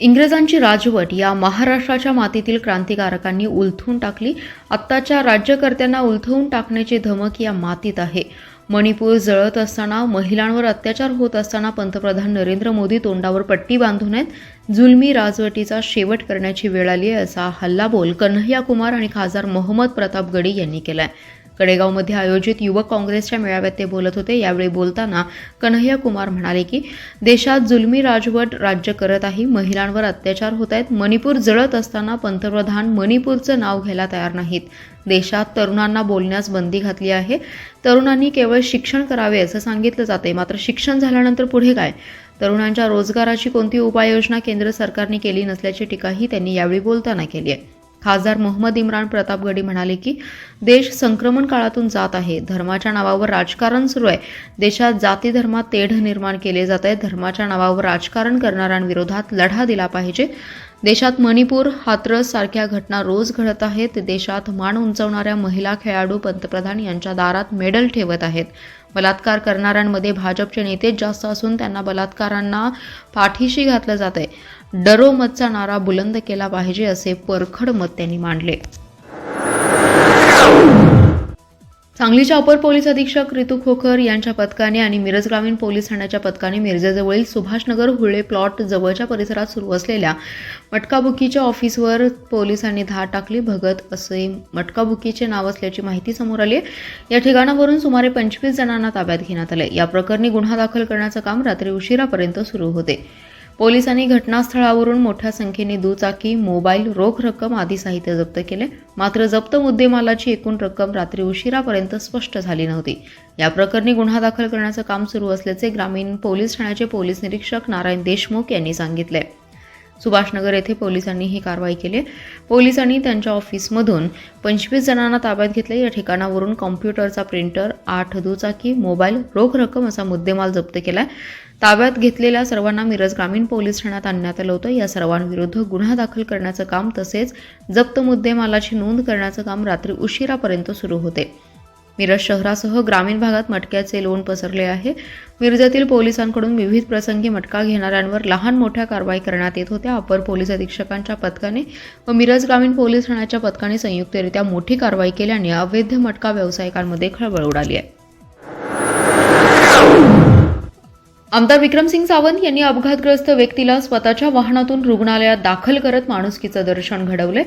इंग्रजांची राजवट या महाराष्ट्राच्या मातीतील क्रांतिकारकांनी उलथून टाकली. आत्ताच्या राज्यकर्त्यांना उलथवून टाकण्याची धमक या मातीत आहे. मणिपूर जळत असताना महिलांवर अत्याचार होत असताना पंतप्रधान नरेंद्र मोदी तोंडावर पट्टी बांधून आहेत. जुलमी राजवटीचा शेवट करण्याची वेळ आली आहे असा हल्लाबोल कन्हैया कुमार आणि खासदार मोहम्मद प्रताप गडी यांनी केला आहे कडेगावमध्ये आयोजित युवक काँग्रेसच्या मेळाव्यात ते बोलत होते. यावेळी बोलताना कन्हैया कुमार म्हणाले की देशात जुलमी राजवट राज्य करत आहे. महिलांवर अत्याचार होत आहेत. मणिपूर जळत असताना पंतप्रधान मणिपूरचं नाव घ्यायला तयार नाहीत. देशात तरुणांना बोलण्यास बंदी घातली आहे. तरुणांनी केवळ शिक्षण करावे असं सांगितलं जाते मात्र शिक्षण झाल्यानंतर पुढे काय? तरुणांच्या रोजगाराची कोणती उपाययोजना केंद्र सरकारने केली नसल्याची टीकाही त्यांनी यावेळी बोलताना केली आहे. खासदार मोहम्मद इम्रान प्रतापगडी म्हणाले की देश संक्रमण काळातून जात आहे. धर्माच्या नावावर राजकारण सुरू आहे. देशात जाती धर्मात तेढ निर्माण केले जात आहे धर्माच्या नावावर राजकारण करणाऱ्यांविरोधात लढा दिला पाहिजे. देशात मणिपूर हाथरस सारख्या घटना रोज घडत आहेत. देशात मान उंचवणाऱ्या महिला खेळाडू पंतप्रधान यांच्या दारात मेडल ठेवत आहेत. बलात्कार करणाऱ्यांमध्ये भाजपचे नेतेच जास्त असून त्यांना बलात्कारांना पाठीशी घातलं जात आहे डरो मतचा नारा बुलंद केला पाहिजे असे परखड मत त्यांनी मांडले. सांगलीच्या अपर पोलीस अधीक्षक रितू खोकर यांच्या पथकाने आणि मिरज ग्रामीण पोलीस ठाण्याच्या पथकाने मिरजेजवळील सुभाषनगर हुळे प्लॉट जवळच्या परिसरात सुरू असलेल्या मटकाबुकीच्या ऑफिसवर पोलिसांनी धाड टाकली. भगत असे मटकाबुकीचे नाव असल्याची माहिती समोर आली या ठिकाणावरून सुमारे पंचवीस जणांना ताब्यात घेण्यात आले या प्रकरणी गुन्हा दाखल करण्याचं काम रात्री उशिरापर्यंत सुरू होते. पोलिसांनी घटनास्थळावरून मोठ्या संख्येने दुचाकी मोबाईल रोख रक्कम आदी साहित्य जप्त केले. मात्र जप्त मुद्देमालाची एकूण रक्कम रात्री उशिरापर्यंत स्पष्ट झाली नव्हती. या प्रकरणी गुन्हा दाखल करण्याचं काम सुरू असल्याचे ग्रामीण पोलीस ठाण्याचे पोलीस निरीक्षक नारायण देशमुख यांनी सांगितले. सुभाषनगर येथे पोलिसांनी ही कारवाई केली. पोलिसांनी त्यांच्या ऑफिसमधून पंचवीस जणांना ताब्यात घेतले. या ठिकाणावरून कॉम्प्युटरचा प्रिंटर आठ दुचाकी मोबाईल रोख रक्कम असा मुद्देमाल जप्त केलाय. ताब्यात घेतलेल्या सर्वांना मिरज ग्रामीण पोलीस ठाण्यात आणण्यात आलं होतं. या सर्वांविरुद्ध गुन्हा दाखल करण्याचं काम तसेच जप्त मुद्देमालाची नोंद करण्याचं काम रात्री उशिरापर्यंत सुरू होते. मिरज शहरासह ग्रामीण भागात मटक्याचे लोण पसरले आहे. मिरजेतील पोलिसांकडून विविध प्रसंगी मटका घेणाऱ्यांवर लहान मोठ्या कारवाई करण्यात येत होत्या. अपर पोलीस अधीक्षकांच्या पथकाने व मिरज ग्रामीण पोलीस ठाण्याच्या पथकाने संयुक्तरित्या मोठी कारवाई केल्याने अवैध मटका व्यावसायिकांमध्ये खळबळ उडाली आहे. आमदार विक्रमसिंग सावंत यांनी अपघातग्रस्त व्यक्तीला स्वतःच्या वाहनातून रुग्णालयात दाखल करत माणुसकीचं दर्शन घडवले.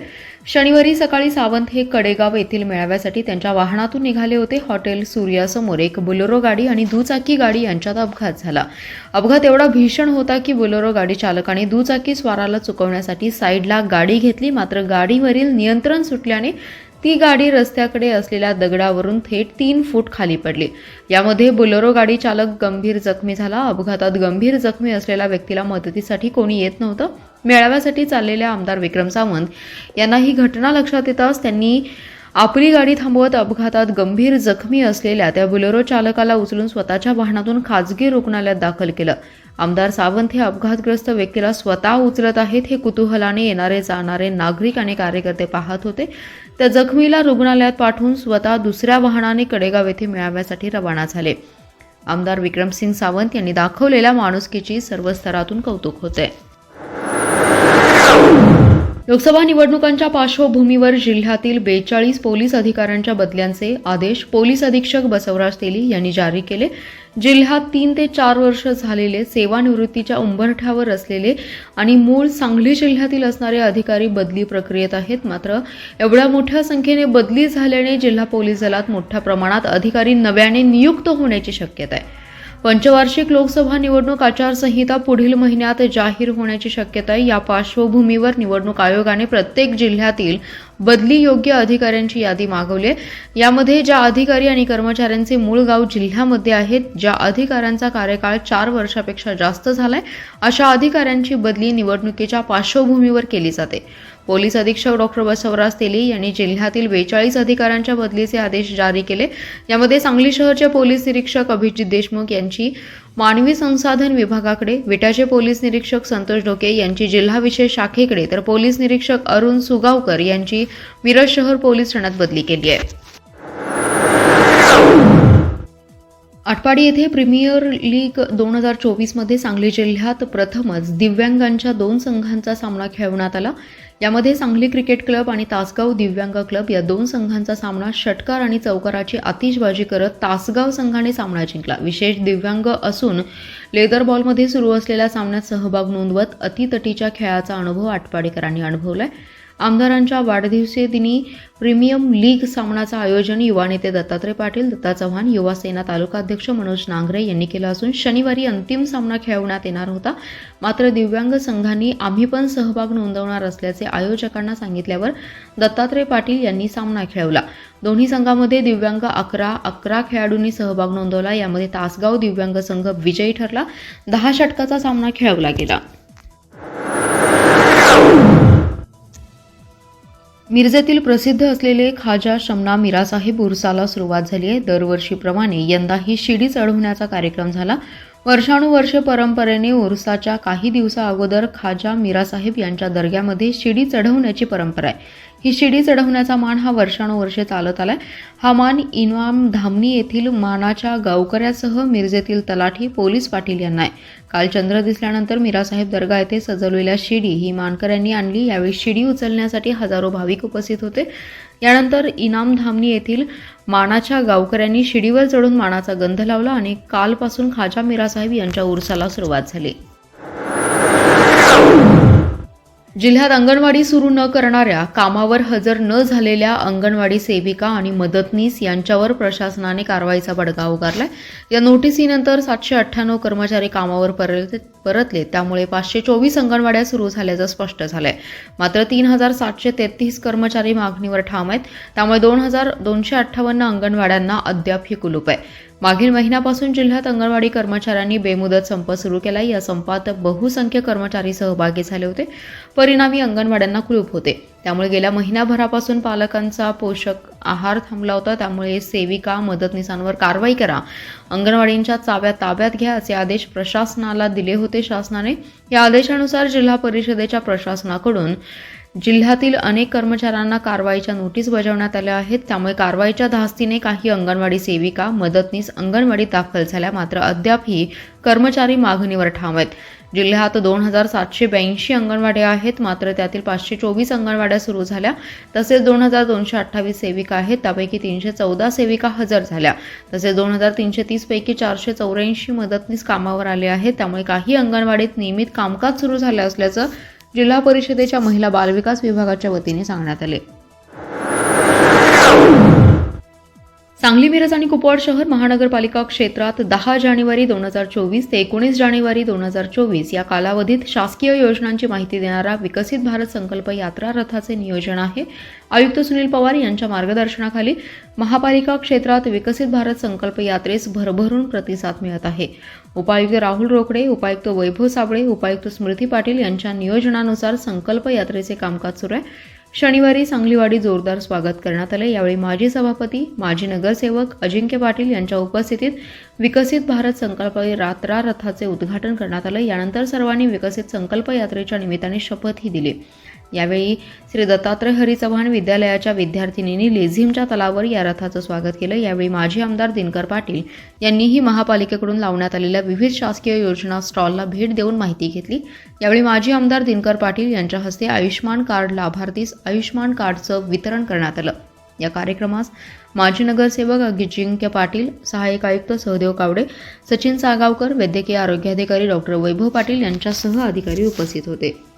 शनिवारी सकाळी सावंत हे कडेगाव येथील मेळाव्यासाठी त्यांच्या वाहनातून निघाले होते. हॉटेल सूर्यासमोर एक बुलोरो गाडी आणि दुचाकी गाडी यांच्यात अपघात झाला. अपघात एवढा भीषण होता की बुलोरो गाडी चालकाने दुचाकी स्वाराला चुकवण्यासाठी साईडला गाडी घेतली. मात्र गाडीवरील नियंत्रण सुटल्याने ती गाडी रस्त्याकडे असलेल्या दगडावरून थेट तीन फूट खाली पडली. यामध्ये बोलेरो गाडी चालक गंभीर जखमी झाला. अपघातात गंभीर जखमी असलेल्या व्यक्तीला मदतीसाठी कोणी येत नव्हतं. मेळाव्यासाठी चाललेल्या आमदार विक्रम सावंत यांना ही घटना लक्षात येताच त्यांनी आपली गाडी थांबवत अपघातात गंभीर जखमी असलेल्या त्या बुलेरो चालकाला उचलून स्वतःच्या वाहनातून खाजगी रुग्णालयात दाखल केलं. आमदार सावंत हे अपघातग्रस्त व्यक्तीला स्वतः उचलत आहेत हे कुतूहलाने येणारे जाणारे नागरिक आणि कार्यकर्ते पाहत होते. त्या जखमीला रुग्णालयात पाठवून स्वतः दुसऱ्या वाहनाने कडेगाव येथे मेळाव्यासाठी रवाना झाले. आमदार विक्रमसिंग सावंत यांनी दाखवलेल्या माणुसकीची सर्व स्तरातून कौतुक होते. लोकसभा निवडणुकांच्या पार्श्वभूमीवर जिल्ह्यातील बेचाळीस पोलीस अधिकाऱ्यांच्या बदल्यांचे आदेश पोलीस अधीक्षक बसवराज तेली यांनी जारी केले. जिल्ह्यात तीन ते चार वर्ष झालेले सेवानिवृत्तीच्या उंबरठ्यावर असलेले आणि मूळ सांगली जिल्ह्यातील असणारे अधिकारी बदली प्रक्रियेत आहेत. मात्र एवढ्या मोठ्या संख्येने बदली झाल्याने जिल्हा पोलीस दलात मोठ्या प्रमाणात अधिकारी नव्याने नियुक्त होण्याची शक्यता आहे. पंचवार्षिक लोकसभा निवडणूक आचारसंहिता पुढील महिन्यात जाहीर होण्याची शक्यता आहे. या पार्श्वभूमीवर निवडणूक आयोगाने प्रत्येक जिल्ह्यातील बदली योग्य अधिकाऱ्यांची यादी मागवली आहे. यामध्ये ज्या अधिकारी आणि कर्मचाऱ्यांचे मूळ गाव जिल्ह्यामध्ये आहेत ज्या अधिकाऱ्यांचा कार्यकाळ चार वर्षापेक्षा जास्त झालाय अशा अधिकाऱ्यांची बदली निवडणुकीच्या पार्श्वभूमीवर केली जाते. पोलीस अधीक्षक डॉक्टर बसवराज तेली यांनी जिल्ह्यातील बेचाळीस अधिकाऱ्यांच्या बदलीचे आदेश जारी केले. यामध्ये सांगली शहरचे पोलीस निरीक्षक अभिजित देशमुख यांची मानवी संसाधन विभागाकडे विटाचे पोलीस निरीक्षक संतोष ढोके यांची जिल्हा विशेष शाखेकडे तर पोलीस निरीक्षक अरुण सुगावकर यांची मिरज शहर पोलीस ठाण्यात बदली केली आहे. आटपाडी येथे प्रीमियर लीग दोन हजार चोवीसमध्ये सांगली जिल्ह्यात प्रथमच दिव्यांगांच्या दोन संघांचा सामना खेळवण्यात आला. यामध्ये सांगली क्रिकेट क्लब आणि तासगाव दिव्यांग क्लब या दोन संघांचा सामना षटकार आणि चौकाराची आतिषबाजी करत तासगाव संघाने सामना जिंकला. विशेष दिव्यांग असून लेदर बॉलमध्ये सुरू असलेल्या सामन्यात सहभाग नोंदवत अतितटीच्या खेळाचा अनुभव आटपाडीकरांनी अनुभवलाय. आमदारांच्या वाढदिवशी दिनी प्रीमियम लीग सामनाचं आयोजन युवा नेते दत्तात्रय पाटील दत्ता चव्हाण युवा सेना तालुका अध्यक्ष मनोज नांगरे यांनी केलं असून शनिवारी अंतिम सामना खेळवण्यात येणार होता. मात्र दिव्यांग संघांनी आम्ही पण सहभाग नोंदवणार असल्याचे आयोजकांना सांगितल्यावर दत्तात्रय पाटील यांनी सामना खेळवला. दोन्ही संघामध्ये दिव्यांग अकरा अकरा खेळाडूंनी सहभाग नोंदवला. यामध्ये तासगाव दिव्यांग संघ विजयी ठरला. दहा षटकाचा सामना खेळवला गेला. मिरजेतील प्रसिद्ध असलेले खाजा शमना मिरासाहेब उर्साला सुरुवात झाली आहे. दरवर्षीप्रमाणे यंदाही शिडी चढवण्याचा कार्यक्रम झाला. वर्षानुवर्ष परंपरेने उरसाच्या काही दिवसा अगोदर खाजा मिरासाहेब यांच्या दर्ग्यामध्ये शिडी चढवण्याची परंपरा आहे. ही शिडी चढवण्याचा मान हा वर्षानुवर्षे चालत आलाय. हा मान इनाम धामणी येथील मानाच्या गावकऱ्यासह मिरजेतील तलाठी पोलीस पाटील यांना आहे. काल चंद्र दिसल्यानंतर मिरासाहेब दर्गा येथे सजवलेल्या शिडी ही मानकऱ्यांनी आणली. यावेळी शिडी उचलण्यासाठी हजारो भाविक उपस्थित होते. यानंतर इनामधामनी येथील मानाच्या गावकऱ्यांनी शिडीवर चढून मानाचा गंध लावला आणि कालपासून खाजा मिरासाहेब यांच्या उरसाला सुरुवात झाली. जिल्ह्यात अंगणवाडी सुरू न करणाऱ्या कामावर हजर न झालेल्या अंगणवाडी सेविका आणि मदतनीस यांच्यावर प्रशासनाने कारवाईचा बडगा उगारलाय. या नोटिसीनंतर सातशे अठ्ठ्याण्णव कर्मचारी कामावर परत परतले. त्यामुळे पाचशे चोवीस अंगणवाड्या सुरू झाल्याचं स्पष्ट झालंय. मात्र तीन हजार सातशे तेहतीस कर्मचारी मागणीवर ठाम आहेत. त्यामुळे दोन हजार दोनशे अठ्ठावन्न अंगणवाड्यांना अद्याप ही कुलूप आहे. मागील महिन्यापासून जिल्ह्यात अंगणवाडी कर्मचाऱ्यांनी बेमुदत संप सुरू केला. या संपात बहुसंख्य कर्मचारी सहभागी झाले होते. परिणामी अंगणवाड्यांना कुलूप होते. त्यामुळे गेल्या महिन्याभरापासून पालकांचा पोषक आहार थांबला होता. त्यामुळे सेविका मदतनीसांवर कारवाई करा. अंगणवाडींच्या चाव्या ताब्यात घ्या असे आदेश प्रशासनाला दिले होते. शासनाने या आदेशानुसार जिल्हा परिषदेच्या प्रशासनाकडून जिल्ह्यातील अनेक कर्मचाऱ्यांना कारवाईच्या नोटीस बजावण्यात आल्या आहेत. त्यामुळे कारवाईच्या धास्तीने काही अंगणवाडी सेविका मदतनीस अंगणवाडीत दाखल झाल्या. मात्र अद्यापही कर्मचारी मागणीवर ठाम आहेत. जिल्ह्यात दोन हजार सातशे ब्याऐंशी अंगणवाड्या आहेत. मात्र त्यातील पाचशे चोवीस अंगणवाड्या सुरू झाल्या. तसेच दोन हजार दोनशे अठ्ठावीस सेविका आहेत. त्यापैकी तीनशे चौदा सेविका हजर झाल्या. तसेच दोन हजार तीनशे तीसपैकी चारशे चौऱ्याऐंशी मदतनीस कामावर आले आहेत. त्यामुळे काही अंगणवाडीत नियमित कामकाज सुरू झालं असल्याचं जिल्हा परिषदेच्या महिला बालविकास विभागाच्या वतीने सांगण्यात आले. सांगली मिरज आणि कुपवाड शहर महानगरपालिका क्षेत्रात दहा जानेवारी दोन हजार चोवीस ते एकोणीस जानेवारी दोन हजार चोवीस या कालावधीत शासकीय योजनांची माहिती देणारा विकसित भारत संकल्प यात्रा रथाचे नियोजन आहे. आयुक्त सुनील पवार यांच्या मार्गदर्शनाखाली महापालिका क्षेत्रात विकसित भारत संकल्प यात्रेस भरभरून प्रतिसाद मिळत आहे. उपायुक्त राहुल रोकडे उपायुक्त वैभव साबळे उपायुक्त स्मृती पाटील यांच्या नियोजनानुसार संकल्प यात्रेचे कामकाज सुरू आहे. शनिवारी सांगलीवाडी जोरदार स्वागत करण्यात आले. यावेळी माजी सभापती माजी नगरसेवक अजिंक्य पाटील यांच्या उपस्थितीत विकसित भारत संकल्प रात्रा रथाचे उद्घाटन करण्यात आलं. यानंतर सर्वांनी विकसित संकल्प यात्रेच्या निमित्ताने शपथही दिली. यावेळी श्री दत्तात्रय हरी चव्हाण विद्यालयाच्या विद्यार्थिनींनी लेझिमच्या तलावर या रथाचं स्वागत केलं. यावेळी माजी आमदार दिनकर पाटील यांनीही महापालिकेकडून लावण्यात आलेल्या विविध शासकीय योजना स्टॉलला भेट देऊन माहिती घेतली. यावेळी माजी आमदार दिनकर पाटील यांच्या हस्ते आयुष्मान कार्ड लाभार्थीस आयुष्मान कार्डचं वितरण करण्यात आलं. या कार्यक्रमास माजी नगरसेवक अजिंक्य पाटील सहाय्यक आयुक्त सहदेव कावडे सचिन सागावकर वैद्यकीय आरोग्याधिकारी डॉक्टर वैभव पाटील यांच्यासह अधिकारी उपस्थित होते.